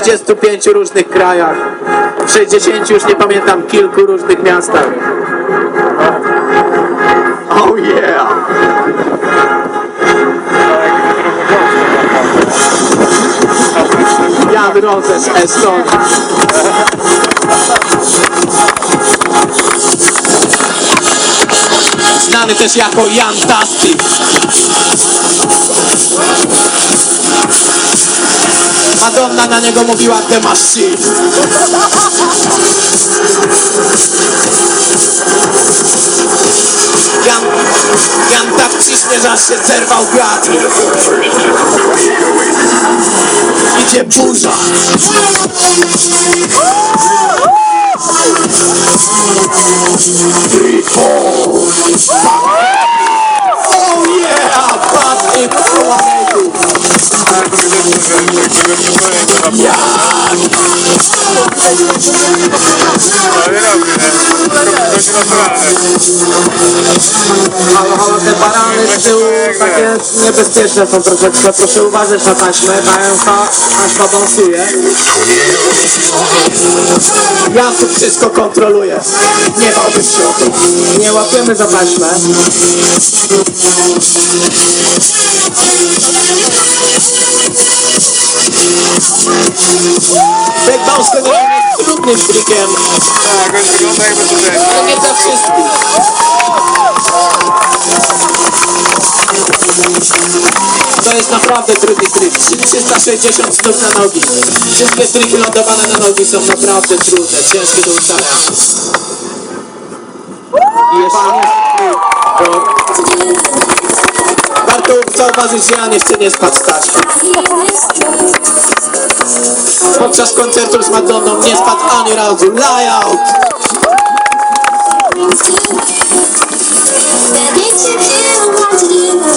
35 różnych krajach, w 60 już nie pamiętam, kilku różnych miastach. Oh yeah! Jan Rozes, Estonia. Znany też jako Jan Tastic. Madonna na niego mówiła The Machine. Jan, Jan tak ciśnie, że aż się zerwał wiatr. Idzie burza. Oh yeah! Patrz i planety. Halo, halo, te barany z tyłu takie niebezpieczne są troszeczkę. Proszę uważać na taśmę, taśma, taśma bąsuje. Ja tu wszystko kontroluję. Nie bałbyś się o. Nie łapiemy za taśmę. Big Bounce to nie jest trudnym trikiem, Tak, on wygląda jakby tutaj. ale nie dla wszystkich. To jest naprawdę trudny trik. 360 stóp na nogi. Wszystkie triki lądowane na nogi są naprawdę trudne, ciężkie do ustawienia. I jeszcze nie bo Warto zauważyć, że Jan jeszcze nie spadł taśmy. Podczas koncertu z Madonną nie spadł ani razu. Lie out! That you feel